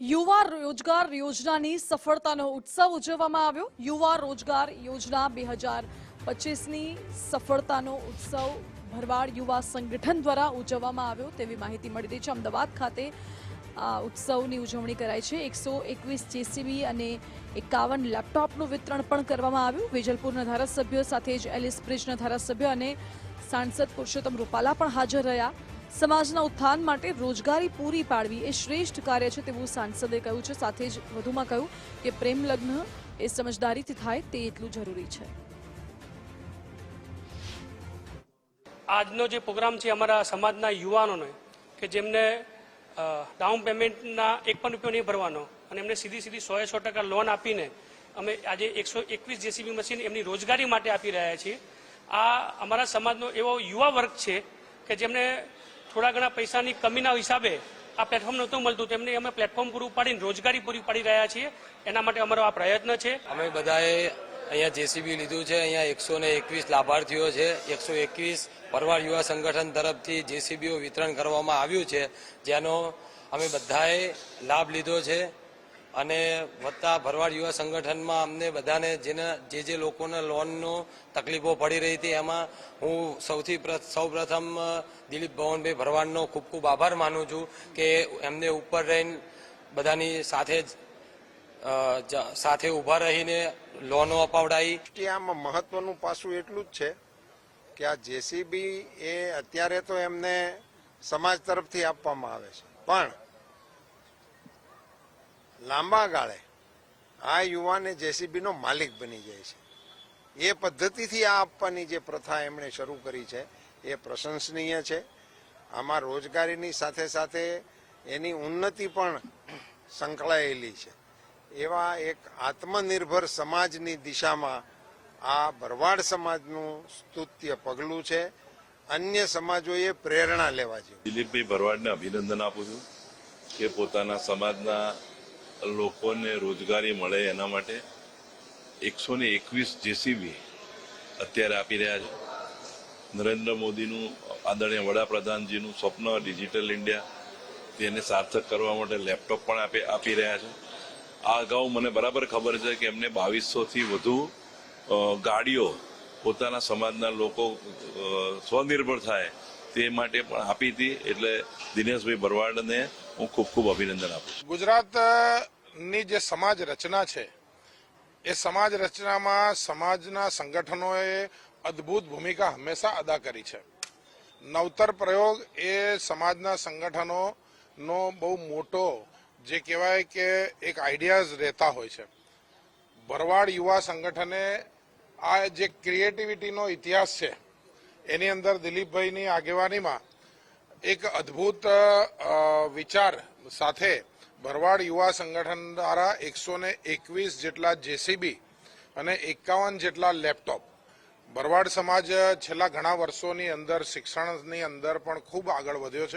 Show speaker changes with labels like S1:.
S1: યુવા રોજગાર યોજનાની સફળતાનો ઉત્સવ ઉજવવામાં આવ્યો. યુવા રોજગાર યોજના બે હજાર પચીસની સફળતાનો ઉત્સવ ભરવાડ યુવા સંગઠન દ્વારા ઉજવવામાં આવ્યો. તેવી માહિતી મળી રહી છે. અમદાવાદ ખાતે આ ઉત્સવની ઉજવણી કરાઈ છે. એકસો એકવીસ જેસીબી અને એકાવન લેપટોપનું વિતરણ પણ કરવામાં આવ્યું. વેજલપુરના ધારાસભ્ય સાથે જ એલિસ બ્રિજના ધારાસભ્ય અને સાંસદ પુરુષોત્તમ રૂપાલા પણ હાજર રહ્યા. સમાજના ઉત્થાન માટે રોજગારી પૂરી પાડવી એ શ્રેષ્ઠ કાર્ય છે તેવું સાંસદે કહ્યું છે. સાથે જ વધુમાં કહ્યું કે પ્રેમ લગ્ન એ સમજદારીથી થાય તે એટલું જરૂરી છે.
S2: આજનો જે પ્રોગ્રામ છે અમારા સમાજના યુવાનોને કે જેમને ડાઉન પેમેન્ટના એક પણ રૂપિયો નહીં ભરવાનો અને એમને સીધી સીધી સો સો ટકા લોન આપીને અમે આજે એકસો એકવીસ જેસીબી મશીન એમની રોજગારી માટે આપી રહ્યા છીએ. આ અમારા સમાજનો એવો યુવા વર્ગ છે કે જેમને થોડા ઘણા પૈસાની કમીના હિસાબે આ પ્લેટફોર્મ નહોતું મળતું. તેમને અમે પ્લેટફોર્મ પૂરું પાડીને રોજગારી પૂરી પાડી રહ્યા છીએ. એના માટે અમારો આ પ્રયત્ન છે.
S3: અમે બધાએ અહીંયા જેસીબી લીધું છે. અહીંયા એકસો ને એકવીસ લાભાર્થીઓ છે. એકસો એકવીસ પરવાર યુવા સંગઠન તરફથી જેસીબીઓ વિતરણ કરવામાં આવ્યું છે. જેનો અમે બધાએ લાભ લીધો છે. અને વત્તા ભરવાડ યુવા સંગઠનમાં અમને બધાને જેને જે જે લોકોને લોનનો તકલીફો પડી રહી હતી, એમાં હું સૌથી પ્ર- સૌપ્રથમ દિલીપ ભવનભાઈ ભરવાડનો ખૂબ ખૂબ આભાર માનું છું કે એમને ઉપર રહીને બધાની સાથે જ સાથે ઊભા રહીને લોનો અપાવડાવી
S4: કે આમાં મહત્વનું પાસું એટલું જ છે કે આ જેસીબી એ અત્યારે તો એમને સમાજ તરફથી આપવામાં આવે છે. પણ લાંબા ગાળે આ યુવાને જેસીબીનો માલિક બની જાય છે. એ પદ્ધતિથી આ આપવાની જે પ્રથા એમણે શરૂ કરી છે, એ પ્રશંસનીય છે. આમાં રોજગારીની સાથે સાથે એની ઉન્નતિ પણ સંકળાયેલી છે. એવા એક આત્મનિર્ભર સમાજની દિશામાં આ ભરવાડ સમાજનું સ્તુત્ય પગલું છે. અન્ય સમાજોએ પ્રેરણા લેવા જોઈએ
S5: દિલીપભાઈ ભરવાડને અભિનંદન આપું છું કે પોતાના સમાજના લોકોને રોજગારી મળે એના માટે એકસો ને એકવીસ જેસીબી અત્યારે આપી રહ્યા છે. નરેન્દ્ર મોદીનું આદરણીય વડાપ્રધાનજીનું સ્વપ્ન ડિજિટલ ઇન્ડિયા તેને સાર્થક કરવા માટે લેપટોપ પણ આપે, આપી રહ્યા છે. આ અગાઉ મને બરાબર ખબર છે કે એમને બાવીસોથી વધુ ગાડીઓ પોતાના સમાજના લોકો સ્વનિર્ભર થાય તે માટે પણ આપી હતી. એટલે દિનેશભાઈ ભરવાડને હું ખૂબ ખૂબ અભિનંદન આપું છું.
S6: ગુજરાતની જે સમાજ રચના છે, એ સમાજ રચનામાં સમાજના સંગઠનોએ અદ્ભુત ભૂમિકા હંમેશા અદા કરી છે. નવતર પ્રયોગ એ સમાજના સંગઠનોનો બહુ મોટો, જે કહેવાય કે એક આઈડિયાઝ રહેતા હોય છે. ભરવાડ યુવા સંગઠને આ જે ક્રિએટિવિટીનો ઇતિહાસ છે, એની અંદર દિલીપભાઈની આગેવાનીમાં એક અદ્ભુત વિચાર સાથે ભરવાડ યુવા સંગઠન દ્વારા એકસો ને એકવીસ જેટલા જેસીબી અને એકાવન જેટલા લેપટોપ. ભરવાડ સમાજ છેલ્લા ઘણા વર્ષોની અંદર, શિક્ષણની અંદર પણ ખૂબ આગળ વધ્યો છે.